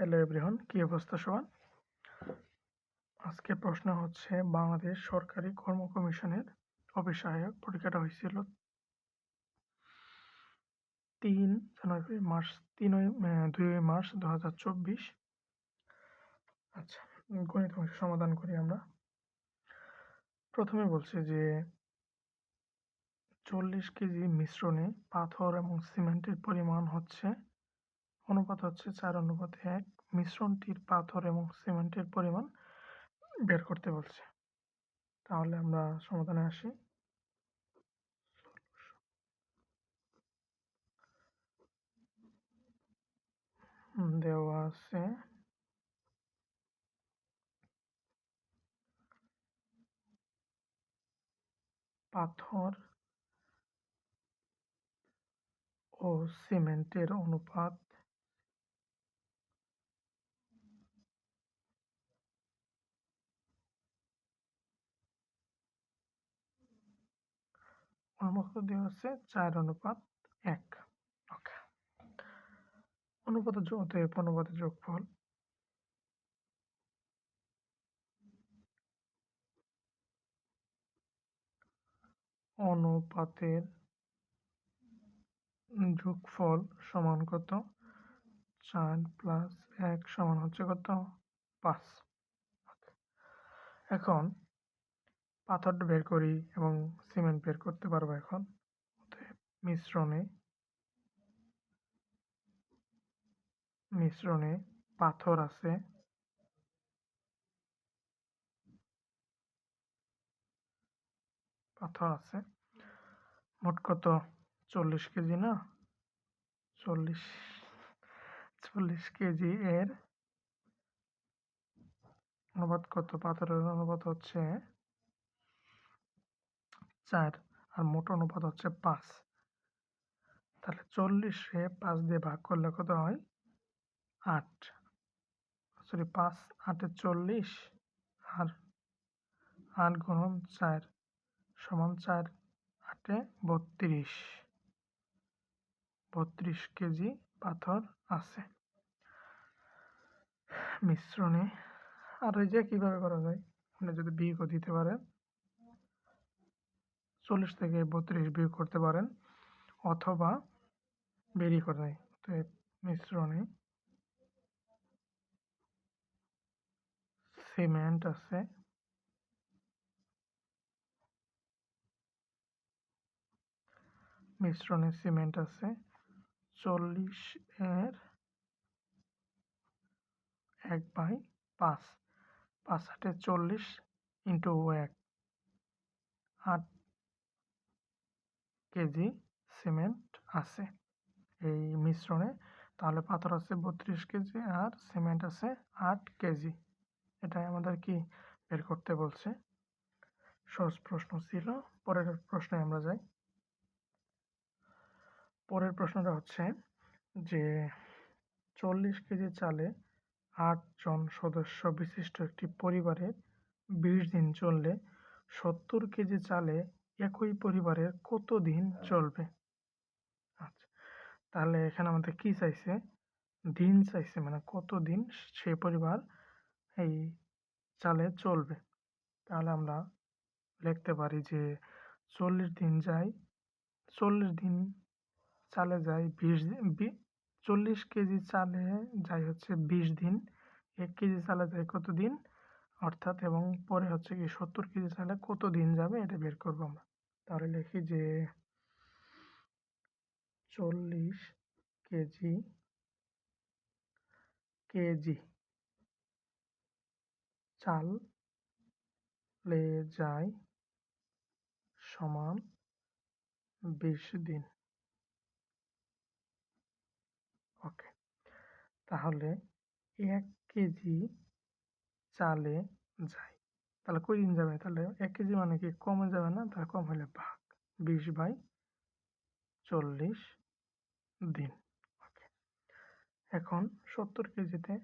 Hello everyone, কি অবস্থা সবার? আজকের প্রশ্ন হচ্ছে, বাংলাদেশ সরকারি কর্ম কমিশনের অফিস সহায়ক পরীক্ষাটা হয়েছিল তিন জানুয়ারি, মার্চ তিনই দুই মার্চ দু হাজার চব্বিশ। আচ্ছা গণিত অংশ সমাধান করি আমরা। প্রথমে বলছে যে, চল্লিশ কেজি মিশ্রণে পাথর এবং সিমেন্টের পরিমাণ হচ্ছে অনুপাত হচ্ছে চার অনুপাত এক। মিশ্রণটির পাথর এবং সিমেন্টের পরিমাণ বের করতে বলছে। তাহলে আমরা সমাধানে আসি। দেওয়া আছে। পাথর ও সিমেন্টের অনুপাত অনুপাত দেওয়া আছে চার অনুপাত এক। ওকে। অনুপাত অতএব অনুপাতের যোগফল অনুপাতের যোগফল সমান কত? চার প্লাস এক সমান হচ্ছে কত? পাঁচ। এখন পাথরটা বের করি এবং সিমেন্ট বের করতে পারব এখন। মিশ্রণে মিশ্রণে পাথর আছে। পাথর আছে। মোট কত? চল্লিশ কেজি না? চল্লিশ চল্লিশ কেজি এর অনুপাত কত? পাথরের অনুপাত হচ্ছে চার আর মোট অনুপাত হচ্ছে পাঁচ। তাহলে চল্লিশে পাঁচ দিয়ে ভাগ করলে কত হয়? আট। সরি, পাঁচ, আটে চল্লিশ আর আট গুণন চার সমান চার, আটে বত্রিশ। বত্রিশ কেজি পাথর আছে। মিশ্রণে। আর ওই যে কীভাবে করা যায়? আপনি যদি বিয়োগও দিতে পারেন। চল্লিশ থেকে বত্রিশ বিয়োগ করতে পারেন অথবা বেরিয়ে করে তো মিশ্রণে সিমেন্ট আছে। মিশ্রণে সিমেন্ট আছে। চল্লিশ এর এক বাই পাঁচ। পাঁচ আটে চল্লিশ ইন্টু এক। আট কেজি সিমেন্ট আছে এই মিশ্রণে। তাহলে পাথর আছে বত্রিশ কেজি আর সিমেন্ট আছে আট কেজি। এটাই আমাদের কি বের করতে বলছে? সহজ প্রশ্ন ছিল, পরের প্রশ্নে আমরা যাই। পরের প্রশ্নটা হচ্ছে যে চল্লিশ কেজি চালে আটজন সদস্য বিশিষ্ট একটি পরিবারের বিশ দিন চললে সত্তর কেজি চালে একই পরিবারের কত দিন চলবে? আচ্ছা তাহলে এখানে আমাদের কি চাইছে? দিন চাইছে মানে কত দিন সে পরিবার এই চালে চলবে? তাহলে আমরা লিখতে পারি যে চল্লিশ দিন যায় চল্লিশ দিন চালে যায় বিশ দিন চল্লিশ কেজি চালে যায় হচ্ছে বিশ দিন এক কেজি চালে যায় কত দিন অর্থাৎ এবং পরে হচ্ছে কি সত্তর কেজি চালে কত দিন যাবে? এটা বের করব আমরা। তাহলে লিখি যে চল্লিশ কেজি কেজি চাল লে যায় সমান বিশ দিন। ওকে, তাহলে এক কেজি চালে যায়। তাহলে কই দিন যাবে? তাহলে এক কেজি মানে কি কমে যাবে না? তাহলে কম হলে ভাগ। বিশ বাই চল্লিশ দিন। এখন সত্তর কেজিতে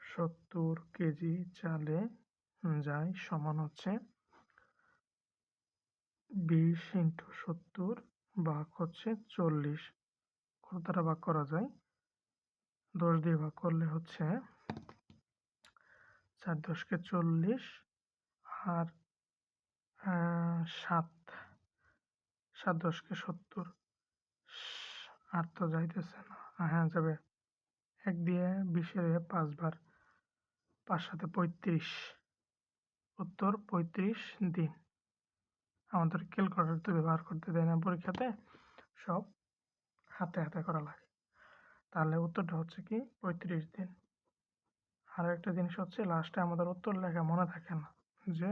সত্তর কেজি চালে যায় সমান হচ্ছে বিশ ইন্টু সত্তর ভাগ হচ্ছে চল্লিশ। কত দ্বারা ভাগ করা যায়? দশ দিয়ে ভাগ করলে হচ্ছে চার দশকে চল্লিশ আর সাত সাত দশকে সত্তর। আর তো যাইতেছে না। হ্যাঁ যাবে। এক দিয়ে বিশের পাঁচবার পাঁচ সাথে পঁয়ত্রিশ। উত্তর পঁয়ত্রিশ দিন। আমাদের ক্যালকুলেটর তো ব্যবহার করতে দেয় না পরীক্ষাতে। সব হাতে হাতে করা লাগে। তাহলে উত্তরটা হচ্ছে কি? পঁয়ত্রিশ দিন। আর একটা জিনিস হচ্ছে লাস্টে আমাদের উত্তর লেখা মনে থাকে না, যে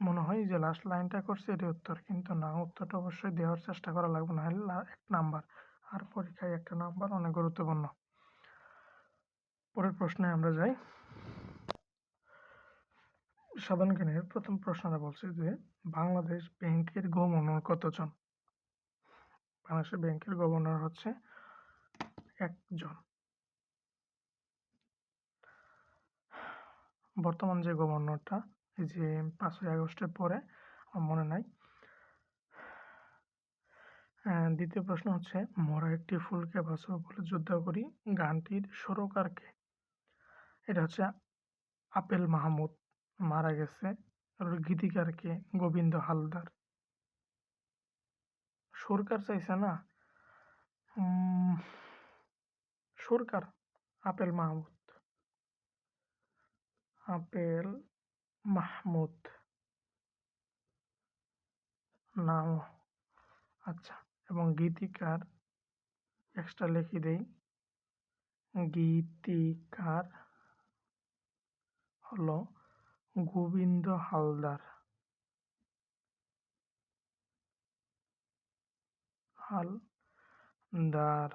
মনে হয় যে লাস্ট লাইনটা করছে এটি উত্তর, কিন্তু না, উত্তরটা অবশ্যই দেওয়ার চেষ্টা করা লাগবে, না হলে এক নাম্বার আর পরীক্ষায় একটা নাম্বার অনেক গুরুত্বপূর্ণ। পরের প্রশ্নে আমরা যাই। সাধারণ জ্ঞানের প্রথম প্রশ্নটা বলছে যে, বাংলাদেশ ব্যাংকের গভর্নর কতজন? বাংলাদেশের ব্যাংকের গভর্নর হচ্ছে একজন। বর্তমান যে গভর্নরটা, এই যে পাঁচই আগস্টের পরে, আমার মনে নাই। দ্বিতীয় প্রশ্ন হচ্ছে, মরা একটি ফুলকে বাঁচাবো বলে যুদ্ধ করি, গানটির সুরকারকে এটা হচ্ছে আপেল মাহমুদ, মারা গেছে গীতিকারকে গোবিন্দ হালদার। সুরকার চাইছে না? সুরকার, আপেল মাহমুদ। আপেল মাহমুদ। নাম আচ্ছা এবং গীতিকার এক্সট্রা লিখে দেই। গীতিকার হলো গোবিন্দ হালদার। হালদার,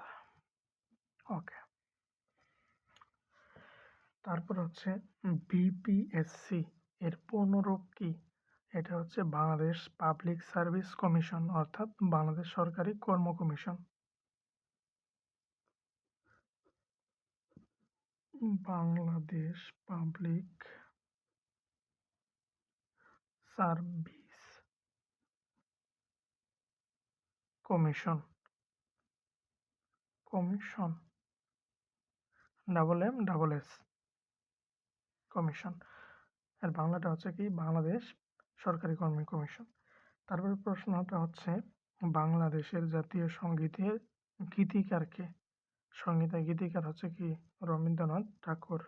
ওকে। তারপর হচ্ছে বিপিএসসি এর পূর্ণরূপ কি? এটা হচ্ছে বাংলাদেশ পাবলিক সার্ভিস কমিশন অর্থাৎ বাংলাদেশ সরকারি কর্ম commission. Bangladesh public service commission commission double M double S commission. আর বাংলাটা হচ্ছে কি বাংলাদেশ সরকারি কর্মী কমিশন। তারপরে প্রশ্নটা হচ্ছে, বাংলাদেশের জাতীয় সঙ্গীতের গীতিকারকে সঙ্গীতের গীতিকার হচ্ছে কি রবীন্দ্রনাথ ঠাকুর?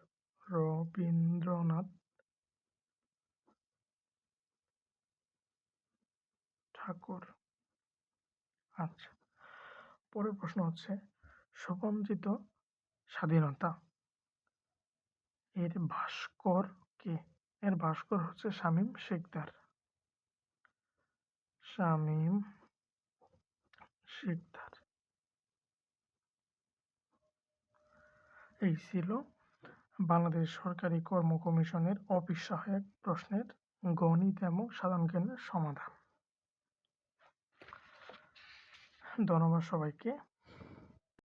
রবীন্দ্রনাথ ঠাকুর। আচ্ছা পরের প্রশ্ন হচ্ছে সুবঞ্চিত স্বাধীনতা এর ভাস্কর কে? এর ভাস্কর হচ্ছে শামীম শিকদার শামীম শিকদার এই ছিল বাংলাদেশ সরকারি কর্ম কমিশনের অফিস সহায়ক প্রশ্নের গণিত এবং সাধারণ জ্ঞানের সমাধান। ধন্যবাদ সবাইকে।